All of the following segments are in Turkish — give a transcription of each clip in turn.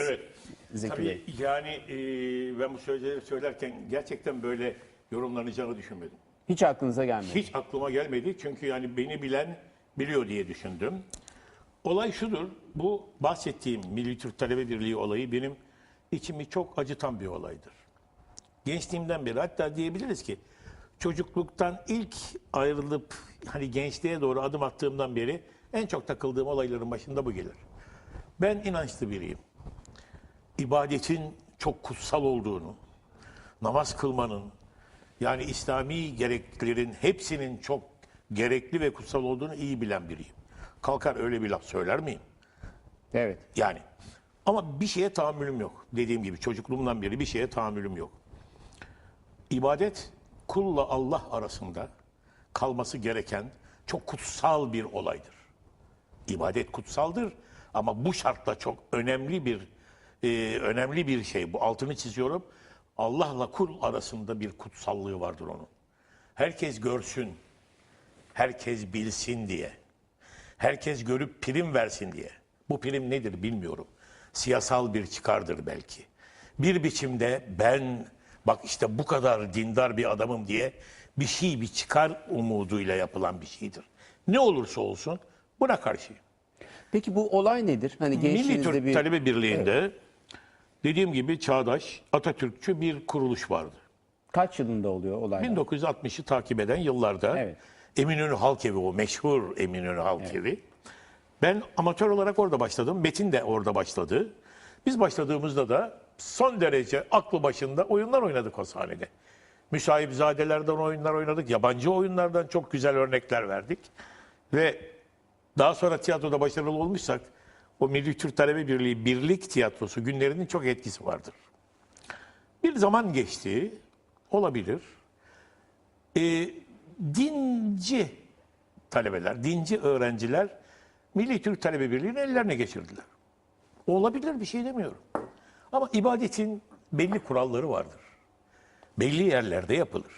Evet. Zeki Tabii Bey. yani e, ben bu sözleri söylerken gerçekten böyle yorumlanacağını düşünmedim. Hiç aklınıza gelmedi. Hiç aklıma gelmedi çünkü yani beni bilen biliyor diye düşündüm. Olay şudur, bu bahsettiğim Milli Türk Talebe Birliği olayı benim içimi çok acıtan bir olaydır. Gençliğimden beri hatta diyebiliriz ki çocukluktan ilk ayrılıp hani gençliğe doğru adım attığımdan beri en çok takıldığım olayların başında bu gelir. Ben inançlı biriyim. İbadetin çok kutsal olduğunu, namaz kılmanın, yani İslami gereklilerin hepsinin çok gerekli ve kutsal olduğunu iyi bilen biriyim. Kalkar öyle bir laf söyler miyim? Evet. Yani. Ama bir şeye tahammülüm yok. Dediğim gibi çocukluğumdan beri bir şeye tahammülüm yok. İbadet kulla Allah arasında kalması gereken çok kutsal bir olaydır. İbadet kutsaldır ama bu şartla çok önemli bir e, önemli bir şey. Bu altını çiziyorum. Allah'la kul arasında bir kutsallığı vardır onun. Herkes görsün, herkes bilsin diye. Herkes görüp prim versin diye. Bu prim nedir bilmiyorum. Siyasal bir çıkardır belki. Bir biçimde ben bak işte bu kadar dindar bir adamım diye bir şey bir çıkar umuduyla yapılan bir şeydir. Ne olursa olsun buna karşıyım. Peki bu olay nedir? Hani Milli Türk bir Talebe Birliği'nde dediğim gibi çağdaş Atatürkçü bir kuruluş vardı. kaç yılında oluyor olay? 1960'ı takip eden yıllarda Evet. Eminönü Halk Evi o meşhur Eminönü Halk Evi. Ben amatör olarak orada başladım. Metin de orada başladı. Biz başladığımızda da son derece aklı başında oyunlar oynadık o sahnede. Müsahipzadelerden oyunlar oynadık. Yabancı oyunlardan çok güzel örnekler verdik. Ve daha sonra tiyatroda başarılı olmuşsak o Milli Türk Talebe Birliği Birlik Tiyatrosu günlerinin çok etkisi vardır. Bir zaman geçti. Olabilir. Ee, dinci talebeler, dinci öğrenciler Milli Türk Talebe Birliği'nin ellerine geçirdiler. Olabilir bir şey demiyorum. Ama ibadetin belli kuralları vardır. Belli yerlerde yapılır.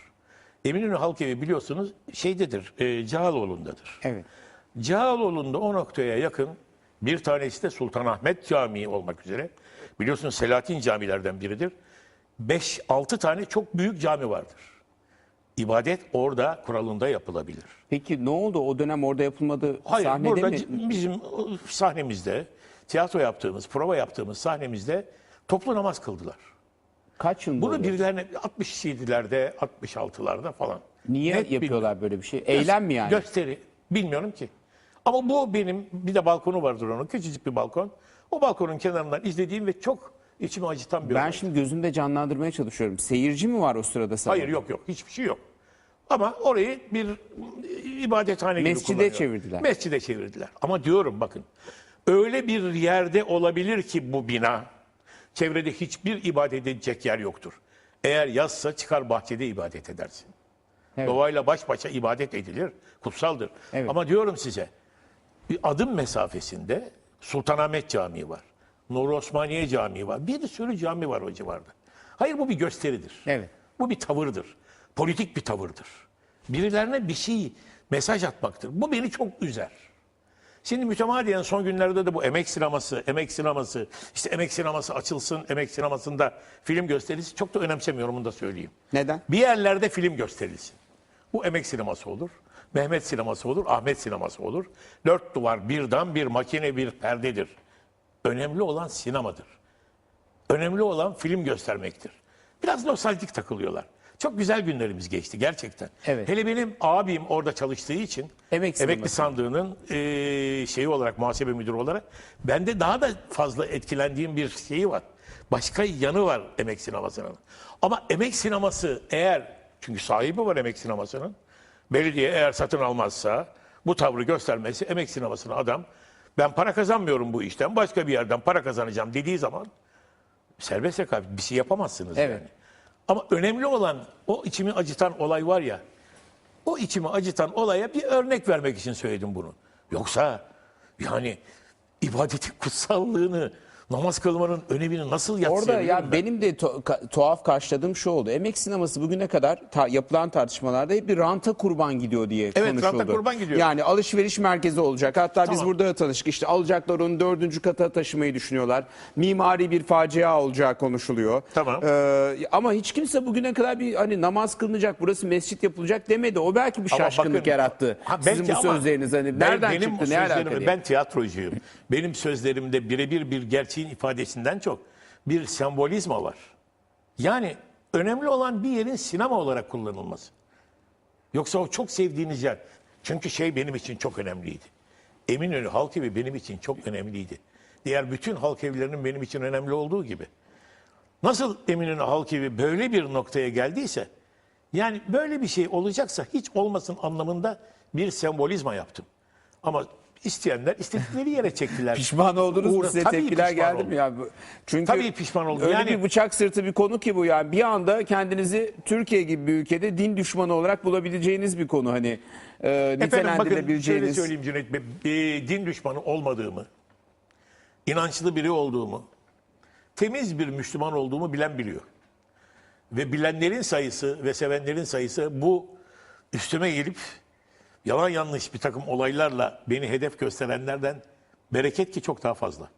Eminönü Halk Evi biliyorsunuz şeydedir, e, Cağaloğlu'ndadır. Evet. Cağaloğlu'nda o noktaya yakın bir tanesi de Sultanahmet Camii olmak üzere. Biliyorsunuz Selahattin camilerden biridir. 5-6 tane çok büyük cami vardır. İbadet orada kuralında yapılabilir. Peki ne oldu? O dönem orada yapılmadı. Hayır sahnede burada mi? bizim e, sahnemizde, tiyatro yaptığımız, prova yaptığımız sahnemizde toplu namaz kıldılar. Kaç yılında Bunu birilerine 67'lerde, 66'larda falan. Niye Net yapıyorlar böyle bir şey? Eylem mi yani? Gösteri. Bilmiyorum ki. Ama bu benim bir de balkonu vardır onun. Küçücük bir balkon. O balkonun kenarından izlediğim ve çok içimi acıtan bir ben şimdi gözümde canlandırmaya çalışıyorum. Seyirci mi var o sırada salonda? Hayır yok yok. Hiçbir şey yok. Ama orayı bir ibadethane gibi Mescide kullanıyor. çevirdiler. Mescide çevirdiler. Ama diyorum bakın. Öyle bir yerde olabilir ki bu bina. Çevrede hiçbir ibadet edecek yer yoktur. Eğer yazsa çıkar bahçede ibadet edersin. Evet. Doğayla baş başa ibadet edilir. Kutsaldır. Evet. Ama diyorum size bir adım mesafesinde Sultanahmet Camii var. Nur Osmaniye Camii var. Bir sürü cami var o civarda. Hayır bu bir gösteridir. Evet. Bu bir tavırdır. Politik bir tavırdır. Birilerine bir şey mesaj atmaktır. Bu beni çok üzer. Şimdi mütemadiyen son günlerde de bu emek sineması, emek sineması, işte emek sineması açılsın, emek sinemasında film gösterilsin. Çok da önemsemiyorum bunu da söyleyeyim. Neden? Bir yerlerde film gösterilsin. Bu emek sineması olur. Mehmet sineması olur, Ahmet sineması olur. Dört duvar, bir dam, bir makine, bir perdedir. Önemli olan sinemadır. Önemli olan film göstermektir. Biraz nostaljik takılıyorlar. Çok güzel günlerimiz geçti gerçekten. Evet. Hele benim abim orada çalıştığı için Emek emekli sandığının eee, şeyi olarak muhasebe müdürü olarak bende daha da fazla etkilendiğim bir şeyi var. Başka yanı var emek sinemasının. Ama emek sineması eğer çünkü sahibi var emek sinemasının. Belediye eğer satın almazsa bu tavrı göstermesi emek sinemasına adam ben para kazanmıyorum bu işten başka bir yerden para kazanacağım dediği zaman serbest rekabet bir şey yapamazsınız Evet. yani. Ama önemli olan o içimi acıtan olay var ya o içimi acıtan olaya bir örnek vermek için söyledim bunu. Yoksa yani ibadetin kutsallığını namaz kılmanın önemini nasıl Orada yatsıyabilirim ya ben? benim de tuhaf karşıladığım şu oldu. Emek sineması bugüne kadar ta- yapılan tartışmalarda hep bir ranta kurban gidiyor diye Evet, konuşuldu. ranta kurban gidiyor. Yani alışveriş merkezi olacak. Hatta biz Tamam. burada da tanıştık. İşte alacaklar onu dördüncü kata taşımayı düşünüyorlar. Mimari bir facia olacağı konuşuluyor. Tamam. Ee, ama hiç kimse bugüne kadar bir hani namaz kılınacak, burası mescit yapılacak demedi. O belki bir Ama şaşkınlık bakın, yarattı. ha, Sizin belki bu ama sözleriniz hani ben- nereden benim çıktı, ne sözlerimi- alaka diye. Ben tiyatrocuyum. Benim sözlerimde birebir bir gerçeğin ifadesinden çok bir sembolizma var. Yani önemli olan bir yerin sinema olarak kullanılması. Yoksa o çok sevdiğiniz yer. Çünkü şey benim için çok önemliydi. Eminönü Halk Evi benim için çok önemliydi. Diğer bütün halk evlerinin benim için önemli olduğu gibi. Nasıl Eminönü Halk Evi böyle bir noktaya geldiyse, yani böyle bir şey olacaksa hiç olmasın anlamında bir sembolizma yaptım. Ama isteyenler istedikleri yere çektiler. Pişman oldunuz mu Uğra- size Tabii tepkiler pişman geldi oldum. mi ya? Bu- Çünkü Tabii pişman oldum. Öyle Yani- bir bıçak sırtı bir konu ki bu yani. Bir anda kendinizi Türkiye gibi bir ülkede din düşmanı olarak bulabileceğiniz bir konu hani e, Efendim bakın şöyle söyleyeyim Cüneyt Bey. Bir din düşmanı olmadığımı, inançlı biri olduğumu, temiz bir Müslüman olduğumu bilen biliyor. Ve bilenlerin sayısı ve sevenlerin sayısı bu üstüme gelip yalan yanlış bir takım olaylarla beni hedef gösterenlerden bereket ki çok daha fazla.